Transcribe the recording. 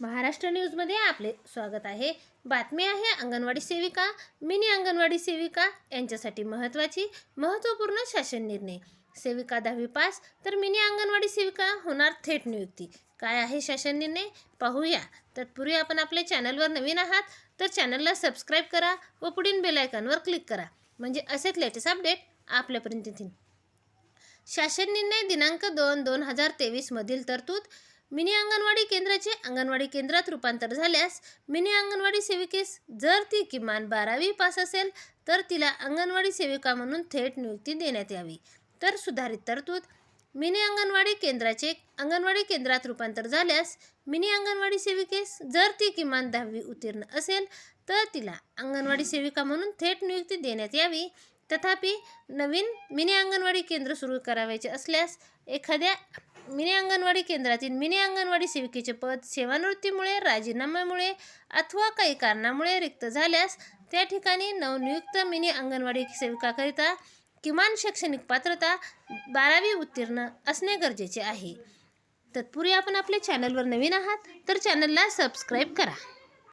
महाराष्ट्र न्यूजमध्ये आपले स्वागत आहे. बातमी आहे अंगणवाडी सेविका मिनी अंगणवाडी सेविका यांच्यासाठी महत्त्वाची महत्त्वपूर्ण शासन निर्णय. सेविका दहावी पास तर मिनी अंगणवाडी सेविका होणार थेट नियुक्ती. काय आहे शासन निर्णय? पाहूया. तत्पूर्वी आपण आपल्या चॅनलवर नवीन आहात तर चॅनलला सबस्क्राईब करा व पुढील बेलायकॉनवर क्लिक करा. म्हणजे असेच लेटेस्ट अपडेट आपल्यापर्यंत येतील. शासन निर्णय दिनांक दोन दोन हजार तेवीसमधील तरतूद मिनी अंगणवाडी केंद्राचे अंगणवाडी केंद्रात रूपांतर झाल्यास मिनी अंगणवाडी सेविकेस जर ती किमान बारावी पास असेल तर तिला अंगणवाडी सेविका म्हणून थेट नियुक्ती देण्यात यावी. तर सुधारित तरतूद मिनी अंगणवाडी केंद्राचे अंगणवाडी केंद्रात रूपांतर झाल्यास मिनी अंगणवाडी सेविकेस जर ती किमान दहावी उत्तीर्ण असेल तर तिला अंगणवाडी सेविका म्हणून थेट नियुक्ती देण्यात यावी. तथापि नवीन मिनी अंगणवाडी केंद्र सुरू करावायचे असल्यास एखाद्या मिनी अंगणवाडी केंद्रातील मिनी अंगणवाडी सेविकेचे पद सेवानिवृत्तीमुळे राजीनाम्यामुळे अथवा काही कारणामुळे रिक्त झाल्यास त्या ठिकाणी नवनियुक्त मिनी अंगणवाडी सेविकाकरिता किमान शैक्षणिक पात्रता बारावी उत्तीर्ण असणे गरजेचे आहे. तत्पूर्वी आपण आपल्या चॅनलवर नवीन आहात तर चॅनलला सबस्क्राईब करा.